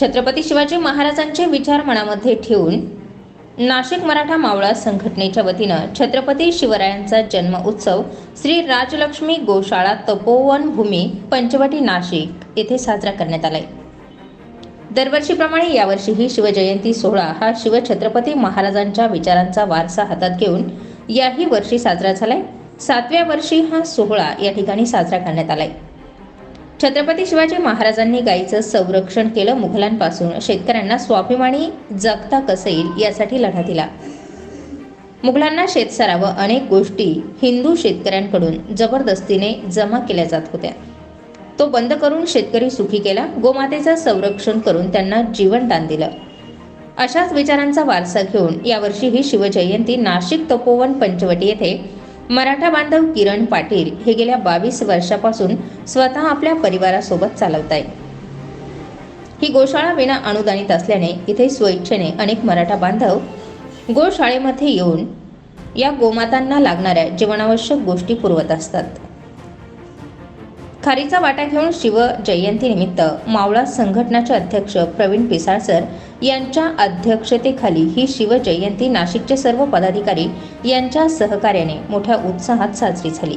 छत्रपती शिवाजी महाराजांचे विचार मनामध्ये ठेवून नाशिक मराठा मावळा संघटनेच्या वतीनं छत्रपती शिवरायांचा जन्म उत्सव श्री राजलक्ष्मी गोशाळा तपोवन भूमी पंचवटी नाशिक येथे साजरा करण्यात आलाय. दरवर्षीप्रमाणे यावर्षीही शिवजयंती सोहळा हा शिवछत्रपती महाराजांच्या विचारांचा वारसा हातात घेऊन याही वर्षी साजरा झालाय. सातव्या वर्षी हा सोहळा या ठिकाणी साजरा करण्यात आलाय. छत्रपती शिवाजी महाराजांनी गायीचं संरक्षण केलं मुघलांपासून. शेतकऱ्यांना स्वाभिमानी जगता कसं येईल यासाठी लढा दिला. मुघलांना शेतसारा व अनेक गोष्टी हिंदू शेतकऱ्यांकडून जबरदस्तीने जमा केल्या जात होत्या. तो बंद करून शेतकरी सुखी केला गोमातेचं संरक्षण करून त्यांना जीवनदान दिलं. अशाच विचारांचा वारसा घेऊन यावर्षी ही शिवजयंती नाशिक तपोवन पंचवटी येथे मराठा बांधव किरण पाटील हे गेल्या बावीस वर्षापासून स्वतः आपल्या परिवारासोबत चालवत आहे ही गोशाळा विना अनुदानित असल्याने इथे स्वेच्छेने अनेक मराठा बांधव गोशाळेमध्ये येऊन या गोमातांना लागणाऱ्या जीवनावश्यक गोष्टी पुरवत असतात. खारीचा वाटा घेऊन शिव जयंतीनिमित्त मावळा संघटनाचे अध्यक्ष प्रवीण पिसाळसर यांच्या अध्यक्षतेखाली ही शिवजयंती नाशिकचे सर्व पदाधिकारी यांच्या सहकार्याने मोठ्या उत्साहात साजरी झाली.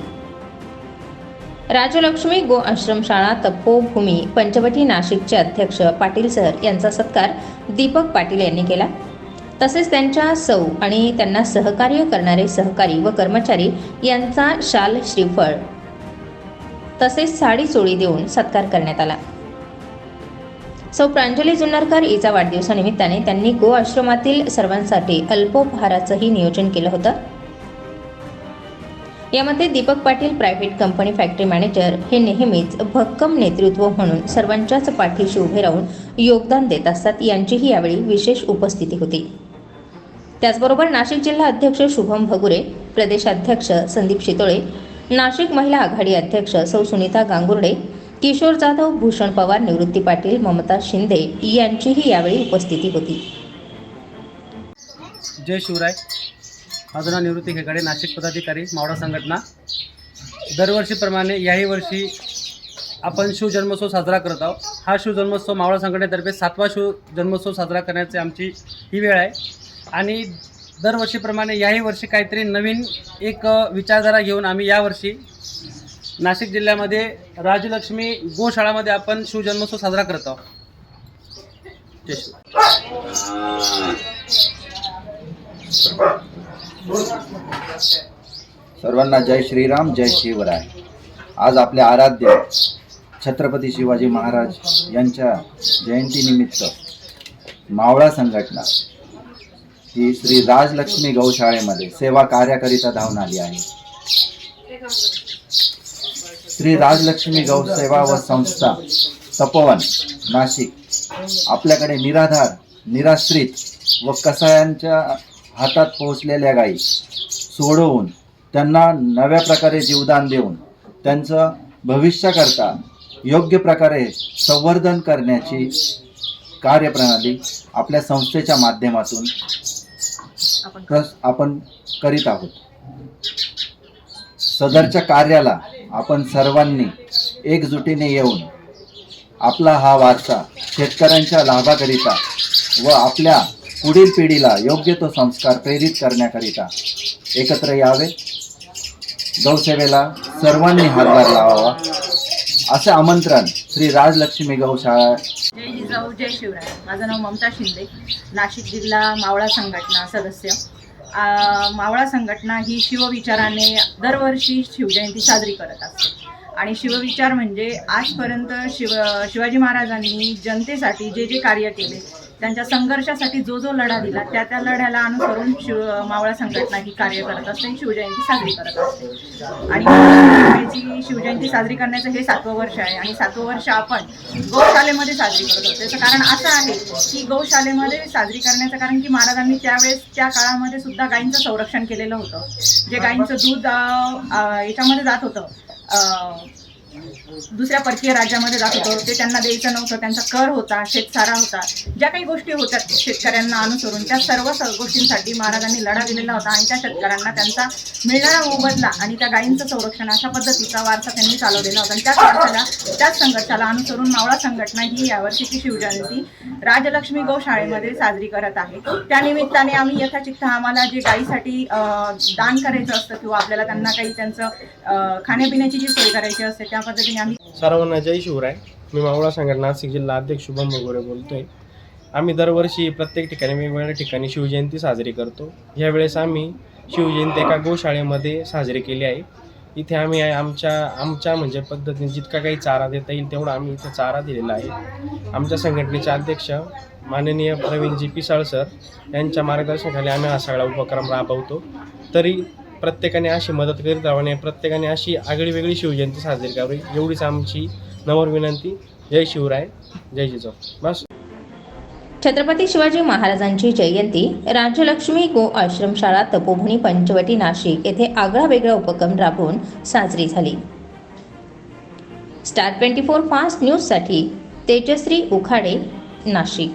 राजलक्ष्मी गो आश्रमशाळा तपोभूमी पंचवटी नाशिकचे अध्यक्ष पाटील सर यांचा सत्कार दीपक पाटील यांनी केला. तसेच त्यांच्या सौ आणि त्यांना सहकार्य करणारे सहकारी व कर्मचारी यांचा शाल श्रीफळ तसेच साडी चोळी देऊन सत्कार करण्यात आला. सौ प्रांजली जुन्नरकर हिचा वाढदिवसानिमित्ताने त्यांनी गो आश्रमातील सर्वांसाठी अल्पोपहाराचंही नियोजन केलं होतं. यामध्ये Deepak Patil private company factory manager हे नेहमीच भक्कम नेतृत्व म्हणून सर्वांच्याच पाठीशी उभे राहून योगदान देत असतात यांचीही यावेळी विशेष उपस्थिती होती. त्याचबरोबर नाशिक जिल्हा अध्यक्ष शुभम भगुरे प्रदेशाध्यक्ष संदीप शितोळे नाशिक महिला आघाडी अध्यक्ष सौ सुनीता गांगुर्डे किशोर जाधव भूषण पवार निवृत्ती पाटील ममता शिंदे यांचीही यावेळी उपस्थिती होती. जय शिवराय. माझं नाव निवृत्ती खेकडे नाशिक पदाधिकारी मावळा संघटना. दरवर्षीप्रमाणे याही वर्षी आपण शिवजन्मोत्सव साजरा करत आहोत. हा शिवजन्मोत्सव मावळा संघटनेतर्फे सातवा शिवजन्मोत्सव साजरा करण्याची आमची ही वेळ आहे. आणि दरवर्षीप्रमाणे याही वर्षी काहीतरी नवीन एक विचारधारा घेऊन आम्ही यावर्षी नाशिक जिल्ह्यामध्ये राजलक्ष्मी गोशाळामध्ये आपण शिवजन्मोत्सव साजरा करत आहोत. सर्वांना जय श्रीराम जय शिवराय. आज आपले आराध्य छत्रपती शिवाजी महाराज यांच्या जयंतीनिमित्त मावळा संघटना ही श्री राजलक्ष्मी गौशाळेमध्ये सेवा कार्याकरिता धावून आली आहे. श्री राजलक्ष्मी गौ सेवा व संस्था तपोवन नाशिक. आपल्याकडे निराधार निराश्रित व कसायांच्या हातात पोहोचलेल्या गायी सोडवून त्यांना नव्या प्रकारे जीवदान देऊन त्यांचं भविष्याकरता योग्य प्रकारे संवर्धन करण्याची कार्यप्रणाली आपल्या संस्थेच्या माध्यमातून आपण करीत आहोत. सदरच्या कार्याला आपण सर्वांनी एकजुटीने येऊन आपला हा वारसा शेतकऱ्यांच्या लाभाकरिता व आपल्या पुढील पिढीला योग्य तो संस्कार प्रेरित करण्याकरिता एकत्र यावे. गौसेवेला सर्वांनी हातभार लावावा. असे आमंत्रण श्री राजलक्ष्मी गौशाळा जय जिजाऊ जय शिवराय. माझं नाव ममता शिंदे नाशिक जिल्हा मावळा संघटना सदस्य. मावळा संघटना ही शिवविचाराने दरवर्षी शिवजयंती साजरी करत असते. आणि शिवविचार म्हणजे आजपर्यंत शिव शिवाजी महाराजांनी जनतेसाठी जे जे कार्य केले त्यांच्या संघर्षासाठी जो जो लढा दिला त्या त्या लढ्याला अनुसरून शिव मावळा संघटना ही कार्य करत असते शिवजयंती साजरी करत असते. आणि शिवजयंती साजरी करण्याचं हे सातवं वर्ष आहे आणि सातवं वर्ष आपण गौशालेमध्ये साजरी करत असतो त्याचं कारण असं आहे की गौशालेमध्ये साजरी करण्याचं कारण की महाराजांनी त्यावेळेस त्या काळामध्ये सुद्धा गायींचं संरक्षण केलेलं होतं. जे गायींचं दूध याच्यामध्ये जात होतं. दुसऱ्या परकीय राज्यामध्ये जात होतो. ते त्यांना द्यायचं नव्हतं. त्यांचा कर होता शेतसारा होता. ज्या काही गोष्टी होत्या शेतकऱ्यांना अनुसरून त्या सर्व गोष्टींसाठी महाराजांनी लढा दिलेला होता आणि त्या शेतकऱ्यांना त्यांचा मिळणारा मोबदला आणि त्या गायींचं संरक्षण अशा पद्धतीचा वारसा त्यांनी चालवलेला होता. आणि त्याच वारसाला त्याच संघर्षाला अनुसरून मावळा संघटना ही यावर्षीची शिवजयंती राजलक्ष्मी गोशाळेमध्ये साजरी करत आहे. त्या निमित्ताने आम्ही यथाचित्त आम्हाला जे गायीसाठी दान करायचं असतं किंवा आपल्याला त्यांना काही त्यांचं खाण्यापिण्याची जी सोय करायची असते त्या पद्धतीने आम्ही सर्वांना जय शिवराय. मी मावळा संघटना नाशिक जिल्हा अध्यक्ष शुभम बगोरे बोलतोय. आम्ही दरवर्षी प्रत्येक ठिकाणी वेगवेगळ्या ठिकाणी शिवजयंती साजरी करतो. यावेळेस आम्ही शिवजयंती एका गोशाळेमध्ये साजरी केली आहे. इथे आम्ही आमच्या आमच्या म्हणजे पद्धतीने जितका काही चारा देता येईल तेवढा आम्ही इथे चारा दिलेला आहे. आमच्या संघटनेचे अध्यक्ष माननीय प्रवीणजी पिसाळ सर यांच्या मार्गदर्शनाखाली आम्ही हा सगळा उपक्रम राबवतो. तरी प्रत्येकाने अशी मदत करीत राहावी आणि प्रत्येकाने अशी आगळी वेगळी शिवजयंती साजरी करावी. एवढीच आमची नम्र विनंती. जय शिवराय जय जिजाऊ. बस. छत्रपती शिवाजी महाराजांची जयंती राजलक्ष्मी गो आश्रमशाळा तपोभूमी पंचवटी नाशिक येथे आगळा वेगळा उपक्रम राबवून साजरी झाली. स्टार ट्वेंटी फोर फास्ट न्यूजसाठी तेजश्री उखाडे नाशिक.